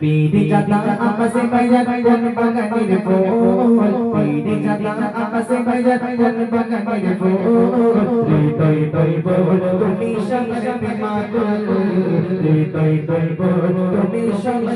পীরে জাদা আমাসে বাইজা কোন বাগানের ফুল পীরে জাদা আমাসে বাইজা কোন বাগানের ফুল হৃদয় দয় বল তুমি সঙ্গে বেমাকুল হৃদয় দয় বল তুমি বেমাকুল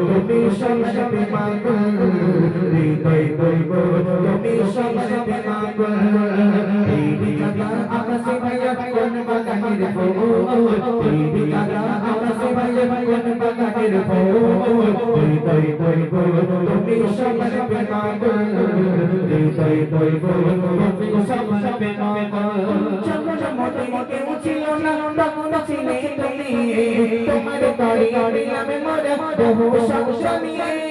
হৃদয় দৈব তুমি সঙ্গে মাগল এই জায়গা আকাশে ভাইয়া তোমার অরি নামে মরে বহু যখন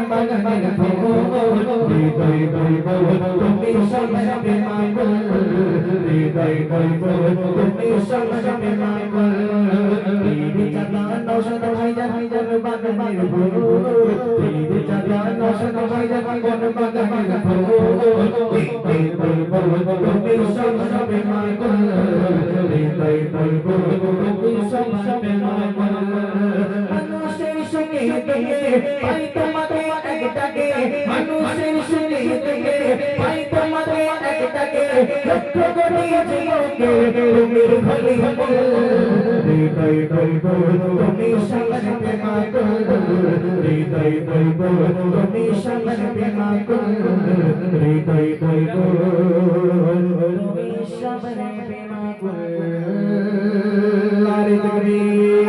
বাগানের ফুল হৃদয় দৈব তুমি সঙ্গে মাগল হৃদয় দৈব তুমি সঙ্গে মাগল তেরি জাগা নশন ভাইজা জন বাগানের ফুল তেরি জাগা নশন ভাইজা জন বাগানের ফুল হৃদয় দৈব তুমি সঙ্গে মাগল হৃদয় দৈব তুমি সঙ্গে মাগল মানুষের সঙ্গে থেকে লক্ষ কোটি জীবকে তুমি হলি হৃদয় দৈব তুমি সঙ্গে মাগল হৃদয় দৈব তুমি সঙ্গে মাগল হৃদয় দৈব তুমি সঙ্গে মাগল আরে তুমি